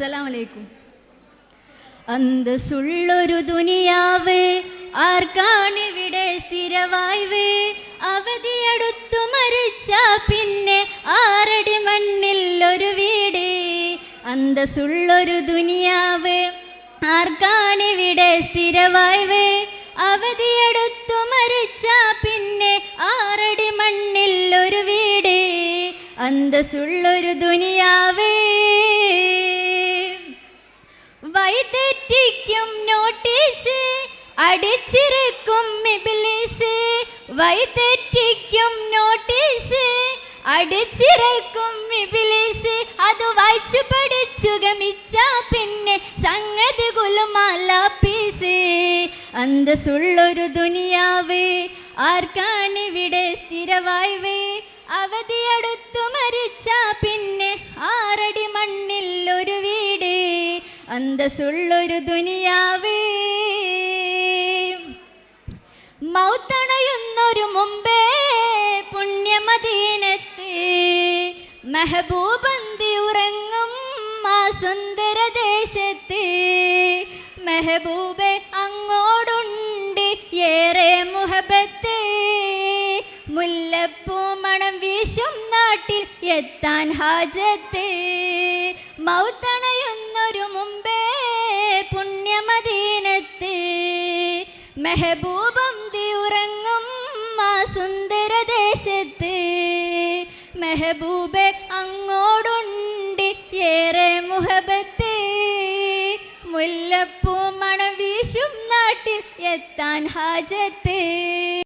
അസ്സലാമലൈക്കും. അന്തസ്സുള്ളൊരു ദുനിയാവ് ആർക്കാണിവിടെ സ്ഥിരവായ്വ്? അവധിയെടുത്തു മരിച്ച പിന്നെ ആറടി മണ്ണിൽ ഒരു വീട്. അന്തസ്സുള്ളൊരു ദുനിയാവ് ആർക്കാണിവിടെ സ്ഥിരവായ്വ്? അവധിയെടുത്തു മരിച്ച പിന്നെ ആറടി മണ്ണിൽ ഒരു വീട്. അന്തസ്സുള്ളൊരു ദുനിയാവേ അടിച്ചിറക്കും ഇബ്ലീസ് വൈതെറ്റിക്കും നോട്ടീസ്. അടിച്ചിറക്കും ഇബ്ലീസ് അത് വായിച്ചു പഠിച്ചു ഗമിച്ച പിന്നെ സംഗതി കുലുമാല പീസ്. അന്തസ്സുള്ളൊരു ദുനിയാവ് ആർക്കാണിവിടെ സ്ഥിരവായ്വ് അവധിയടുത്തു മരിച്ച പിന്നെ ആറടി മണ്ണിൽ ഒരു വീട്. അന്തസ്സുള്ളൊരു ദുനിയാവേ മൗത്തണയുന്നൊരു മുമ്പേ പുണ്യമദീനത്ത് മെഹബൂബന്തി ഉറങ്ങും ആ സുന്ദര ദേശത്ത് മെഹബൂബെ അങ്ങോടുണ്ട് ഏറെ മുഹബത്ത്. മുല്ലപ്പൂ മണം വീശും നാട്ടിൽ എത്താൻ ഹാജത്ത്. മൗത്തണയുന്നൊരു മുമ്പേ പുണ്യമദീനത്ത്. മെഹബൂബ് സുന്ദര ദേശത്ത് മെഹബൂബെ അങ്ങോടുണ്ട് ഏറെ മുഹബത്ത്. മുല്ലപ്പൂ മണം വീശും നാട്ടിൽ എത്താൻ ഹാജത്ത്.